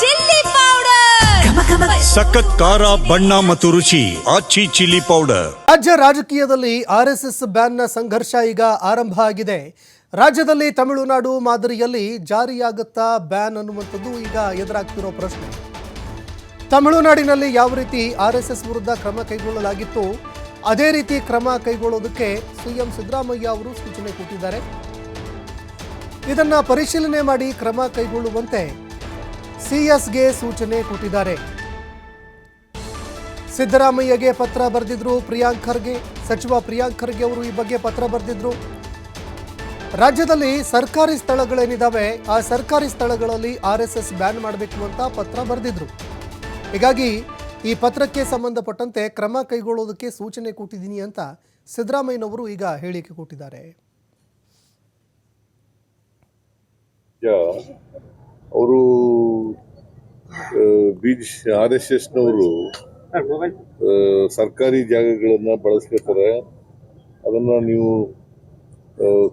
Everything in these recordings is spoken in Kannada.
Chilli powder. ಸಖತ್ ಖಾರ ಬಣ್ಣ ಮತ್ತು ರುಚಿ ಆಚಿ ಚಿಲ್ಲಿ ಪೌಡರ್. ರಾಜ್ಯ ರಾಜಕೀಯದಲ್ಲಿ ಆರ್ಎಸ್ಎಸ್ ಬ್ಯಾನ್ನ ಸಂಘರ್ಷ ಈಗ ಆರಂಭ ಆಗಿದೆ. ರಾಜ್ಯದಲ್ಲಿ ತಮಿಳುನಾಡು ಮಾದರಿಯಲ್ಲಿ ಜಾರಿಯಾಗುತ್ತಾ ಬ್ಯಾನ್ ಅನ್ನುವಂಥದ್ದು ಈಗ ಎದುರಾಗ್ತಿರೋ ಪ್ರಶ್ನೆ. ತಮಿಳುನಾಡಿನಲ್ಲಿ ಯಾವ ರೀತಿ ಆರ್ಎಸ್ಎಸ್ ವಿರುದ್ಧ ಕ್ರಮ ಕೈಗೊಳ್ಳಲಾಗಿತ್ತು? ಅದೇ ರೀತಿ ಕ್ರಮ ಕೈಗೊಳ್ಳೋದಕ್ಕೆ ಸಿಎಂ ಸಿದ್ದರಾಮಯ್ಯ ಅವರು ಸೂಚನೆ ಕೊಟ್ಟಿದ್ದಾರೆ. ಇದನ್ನು ಪರಿಶೀಲನೆ ಮಾಡಿ ಕ್ರಮ ಕೈಗೊಳ್ಳುವಂತೆ ಸಿಎಸ್ಗೆ ಸೂಚನೆ ಕೊಟ್ಟಿದ್ದಾರೆ. ಸಿದ್ದರಾಮಯ್ಯಗೆ ಪತ್ರ ಬರೆದಿದ್ರು ಪ್ರಿಯಾಂಕ್ ಖರ್ಗೆ, ಸಚಿವ ಪ್ರಿಯಾಂಕ್ ಖರ್ಗೆ ಅವರು ಈ ಬಗ್ಗೆ ಪತ್ರ ಬರೆದಿದ್ರು. ರಾಜ್ಯದಲ್ಲಿ ಸರ್ಕಾರಿ ಸ್ಥಳಗಳೇನಿದ್ದಾವೆ ಆ ಸರ್ಕಾರಿ ಸ್ಥಳಗಳಲ್ಲಿ ಆರ್ ಎಸ್ ಬ್ಯಾನ್ ಮಾಡಬೇಕು ಅಂತ ಪತ್ರ ಬರೆದಿದ್ರು. ಹೀಗಾಗಿ ಈ ಪತ್ರಕ್ಕೆ ಸಂಬಂಧಪಟ್ಟಂತೆ ಕ್ರಮ ಕೈಗೊಳ್ಳೋದಕ್ಕೆ ಸೂಚನೆ ಕೊಟ್ಟಿದ್ದೀನಿ ಅಂತ ಸಿದ್ದರಾಮಯ್ಯನವರು ಈಗ ಹೇಳಿಕೆ ಕೊಟ್ಟಿದ್ದಾರೆ. ಅವರು ಬೀಜ್ ಆರ್ ಎಸ್ ಎಸ್ನವರು ಸರ್ಕಾರಿ ಜಾಗಗಳನ್ನು ಬಳಸ್ಕೊತಾರೆ. ಅದನ್ನ ನೀವು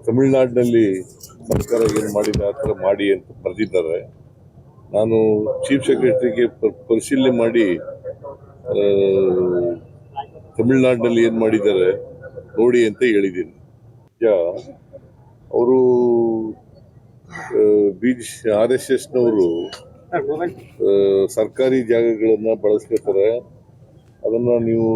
ತಮಿಳ್ನಾಡಿನಲ್ಲಿ ಸರ್ಕಾರ ಏನು ಮಾಡಿದೆ ಆ ಥರ ಮಾಡಿ ಅಂತ ಬರೆದಿದ್ದಾರೆ. ನಾನು ಚೀಫ್ ಸೆಕ್ರೆಟರಿಗೆ ಪರಿಶೀಲನೆ ಮಾಡಿ ತಮಿಳ್ನಾಡಿನಲ್ಲಿ ಏನು ಮಾಡಿದ್ದಾರೆ ನೋಡಿ ಅಂತ ಹೇಳಿದ್ದೀನಿ. ಅವರು ಬೀಜ್ ಆರ್ ಎಸ್ ಎಸ್ನವರು ಸರ್ಕಾರಿ ಜಾಗಗಳನ್ನು ಬಳಸ್ಕೊತಾರೆ ಅದನ್ನ ನೀವು